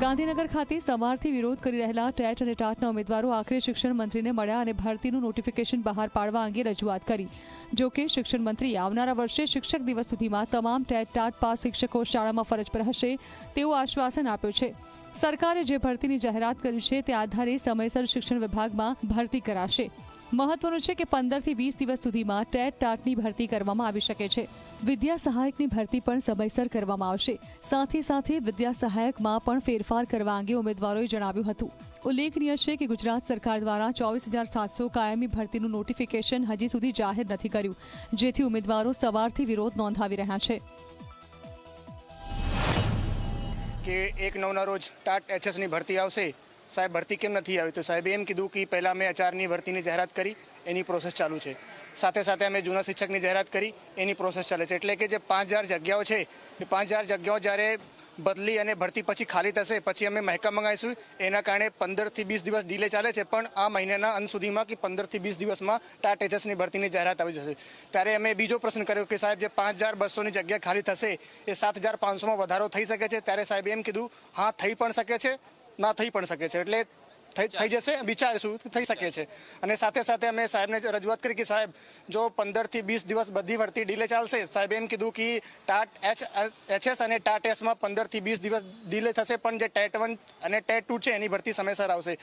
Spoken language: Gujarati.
ગાંધીનગર ખાતે સવારથી વિરોધ કરી રહેલા ટેટ અને ટાટના ઉમેદવારો આખરે શિક્ષણ મંત્રીને મળ્યા અને ભરતીનું નોટિફિકેશન બહાર પાડવા અંગે રજૂઆત કરી. જોકે શિક્ષણ મંત્રીએ આવનારા વર્ષે શિક્ષક દિવસ સુધીમાં તમામ ટેટ, ટાટ પાસ શિક્ષકો શાળામાં ફરજ પર હશે તેવું આશ્વાસન આપ્યું છે. સરકારે જે ભરતીની જાહેરાત કરી છે તે આધારે સમયસર શિક્ષણ વિભાગમાં ભરતી કરાશે. મહત્વનું છે કે પંદરથી વીસ દિવસ સુધીમાં ટેટ ટાટની ભરતી કરવામાં આવી શકે છે. વિદ્યા સહાયકની ભરતી પણ સમયસર કરવામાં આવશે. સાથે સાથે વિદ્યા સહાયકમાં પણ ફેરફાર કરવા અંગે ઉમેદવારોએ જણાવ્યું હતું. ઉલ્લેખનીય છે કે ગુજરાત સરકાર દ્વારા ચોવીસ હજાર સાતસો કાયમી ભરતીનું નોટિફિકેશન હજી સુધી જાહેર નથી કર્યું, જેથી ઉમેદવારો સવારથી વિરોધ નોંધાવી રહ્યા છે. કે એક નવના રોજ ટાટ એચએસની ભરતી આવશે. સાહેબ, ભરતી કેમ નથી આવી? તો સાહેબે એમ કીધું કે પહેલાં અમે અચારની ભરતીની જાહેરાત કરી, એની પ્રોસેસ ચાલુ છે. સાથે સાથે અમે જૂના શિક્ષકની જાહેરાત કરી, એની પ્રોસેસ ચાલે છે. એટલે કે જે પાંચ હજાર જગ્યાઓ છે, એ પાંચ હજાર જગ્યાઓ જ્યારે બદલી અને ભરતી પછી ખાલી થશે, પછી અમે મહેકા મંગાવીશું. એના કારણે પંદરથી વીસ દિવસ ડીલે ચાલે છે, પણ આ મહિનાના અંત સુધીમાં કે પંદરથી વીસ દિવસમાં ટાટ એચએસની ભરતીની જાહેરાત આવી જશે. ત્યારે અમે બીજો પ્રશ્ન કર્યો કે સાહેબ, જે પાંચ હજાર બસોની જગ્યા ખાલી થશે, એ સાત હજાર પાંચસોમાં વધારો થઈ શકે છે? ત્યારે સાહેબે એમ કીધું, હા, થઈ પણ શકે છે, ના થઈ પણ શકે છે. એટલે થઈ જશે વિચારીશું થઈ શકે છે. અને સાથે સાથે અમે સાહેબને રજૂઆત કરી કે સાહેબ જો પંદરથી વીસ દિવસ બધી ભરતી ડીલે ચાલશે સાહેબે એમ કીધું કે ટાટ એચ એચએસ અને ટાટ એસમાં પંદરથી વીસ દિવસ ડીલે થશે પણ જે ટેટ વન અને ટેટ ટુ છે એની ભરતી સમયસર આવશે.